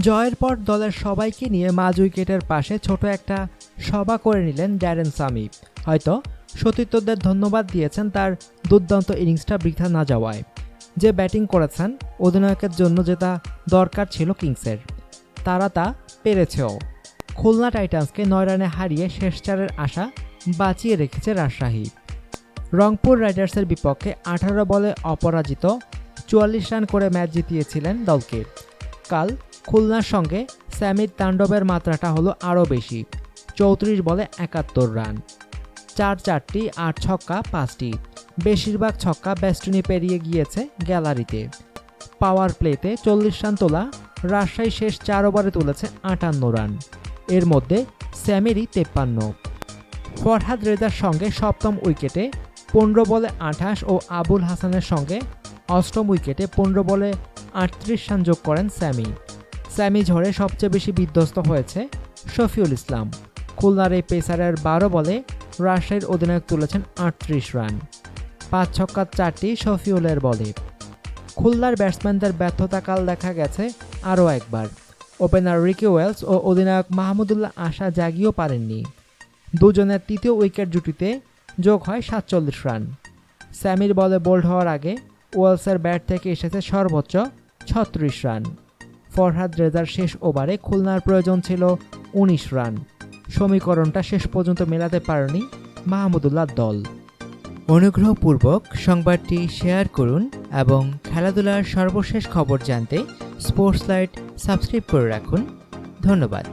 জয়ের পর দলের সবাইকে নিয়ে মাঝ উইকেটের পাশে ছোট একটা সভা করে নিলেন ড্যারেন সামি। হয়তো সতীর্থদের ধন্যবাদ দিয়েছেন তার দুর্দান্ত ইনিংসটা বৃথা না যাওয়ায়। যে ব্যাটিং করেছেন, অধিনায়কের জন্য যেটা দরকার ছিল কিংসের। তারা তা পেরেছেও। খুলনা টাইটান্সকে নয় রানে হারিয়ে শেষ চারের আশা বাঁচিয়ে রেখেছে রাজশাহী। রংপুর রাইডার্সের বিপক্ষে আঠারো বলে অপরাজিত চুয়াল্লিশ রান করে ম্যাচ জিতিয়েছিলেন দলকে। কাল খুলনার সঙ্গে স্যামির তাণ্ডবের মাত্রাটা হলো আরও বেশি। চৌত্রিশ বলে একাত্তর রান। চার চারটি, আট ছক্কা, পাঁচটি। বেশিরভাগ ছক্কা বেস্টনি পেরিয়ে গিয়েছে গ্যালারিতে। পাওয়ার প্লেতে চল্লিশ রান তোলা রাজশাহী শেষ চার ওভারে তুলেছে আটান্ন রান। এর মধ্যে স্যামেরই তেপ্পান্ন। ফরহাদ রেজার সঙ্গে সপ্তম উইকেটে পনেরো বলে আঠাশ ও আবুল হাসানের সঙ্গে অষ্টম উইকেটে পনেরো বলে আটত্রিশ রান যোগ করেন স্যামি। স্যামি ঝড়ে সবচেয়ে বেশি বিধ্বস্ত হয়েছে শফিউল ইসলাম। খুলনার এই পেসারের বারো বলে রাজশাহীর অধিনায়ক তুলেছেন আটত্রিশ রান। পাঁচ ছক্কার চারটি শফিউলের বলে। খুলনার ব্যাটসম্যানদের ব্যর্থতা কাল দেখা গেছে আরও একবার। ওপেনার রিকি ওয়েলস ও অধিনায়ক মাহমুদুল্লাহ আশা জাগিয়েও পারেননি। দুজনের তৃতীয় উইকেট জুটিতে যোগ হয় সাতচল্লিশ রান। স্যামির বলে বোল্ড হওয়ার আগে ওয়েলসের ব্যাট থেকে এসেছে সর্বোচ্চ ছত্রিশ রান। ফরহাদ রেজার শেষ ওভারে খুলনার প্রয়োজন ছিল উনিশ রান। সমীকরণটা শেষ পর্যন্ত মেলাতে পারেনি মাহমুদুল্লাহ দল। অনুগ্রহপূর্বক সংবাদটি শেয়ার করুন এবং খেলাধুলার সর্বশেষ খবর জানতে স্পোর্টস লাইট সাবস্ক্রাইব করে রাখুন। ধন্যবাদ।